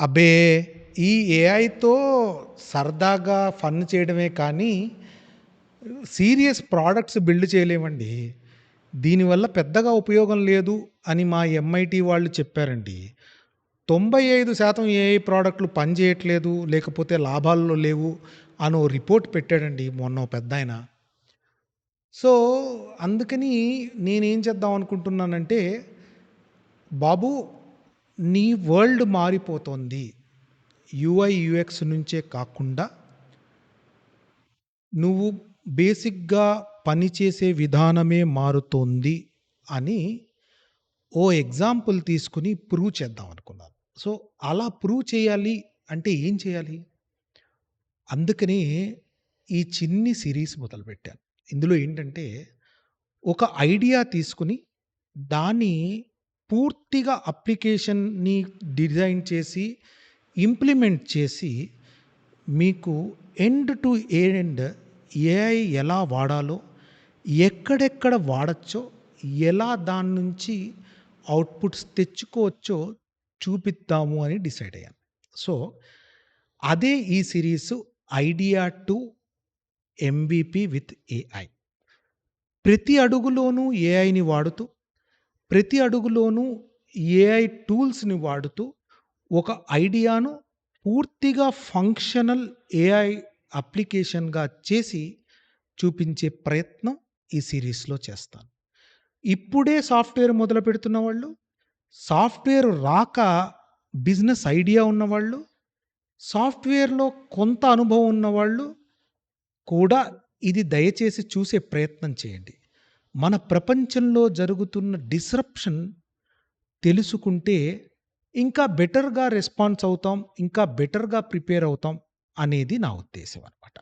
అబ్బే! ఈ ఏఐతో సరదాగా ఫన్ చేయడమే కానీ, సీరియస్ ప్రోడక్ట్స్ బిల్డ్ చేయలేమండి. దీనివల్ల పెద్దగా ఉపయోగం లేదు అని మా ఎంఐటీ వాళ్ళు చెప్పారండి. 95% ఏఐ ప్రోడక్ట్‌లు పనిచేయట్లేదు, లేకపోతే లాభాల్లో లేవు అనో రిపోర్ట్ పెట్టాడండి మొన్న ఓ పెద్దాయన. సో, అందుకని నేనేం చేద్దాం అనుకుంటున్నానంటే, బాబు నీ వరల్డ్ మారిపోతోంది. యూఐ, యూఎక్స్ నుంచే కాకుండా నువ్వు బేసిక్‌గా పనిచేసే విధానమే మారుతోంది అని ఓ ఎగ్జాంపుల్ తీసుకుని ప్రూవ్ చేద్దాం అనుకున్నాను. సో, అలా ప్రూవ్ చేయాలి అంటే ఏం చేయాలి? అందుకనే ఈ చిన్ని సిరీస్ మొదలుపెట్టాను. ఇందులో ఏంటంటే, ఒక ఐడియా తీసుకుని దాన్ని పూర్తిగా అప్లికేషన్‌ని డిజైన్ చేసి, ఇంప్లిమెంట్ చేసి, మీకు ఎండ్ టు ఎండ్ ఏఐ ఎలా వాడాలో, ఎక్కడెక్కడ వాడచ్చో ఎలా దాని నుంచి అవుట్‌పుట్స్ తెచ్చుకోవచ్చో చూపిద్దాము అని డిసైడ్ అయ్యాను. సో, అదే ఈ series idea to MBP with AI. ప్రతి అడుగులోనూ ఏఐని వాడుతూ, ప్రతి అడుగులోనూ ఏఐ టూల్స్‌ని వాడుతూ, ఒక ఐడియాను పూర్తిగా ఫంక్షనల్ ఏఐ అప్లికేషన్‌గా చేసి చూపించే ప్రయత్నం ఈ సీరీస్‌లో చేస్తాను. ఇప్పుడే సాఫ్ట్‌వేర్ మొదలుపెడుతున్న వాళ్ళు, సాఫ్ట్‌వేర్ రాక బిజినెస్ ఐడియా ఉన్నవాళ్ళు, సాఫ్ట్‌వేర్‌లో కొంత అనుభవం ఉన్నవాళ్ళు కూడా ఇది దయచేసి చూసే ప్రయత్నం చేయండి. మన ప్రపంచంలో జరుగుతున్న డిస్రప్షన్ తెలుసుకుంటే, ఇంకా బెటర్‌గా రెస్పాన్స్ అవుతాం. ఇంకా బెటర్‌గా ప్రిపేర్ అవుతాం అనేది నా ఉద్దేశ్యం అనమాట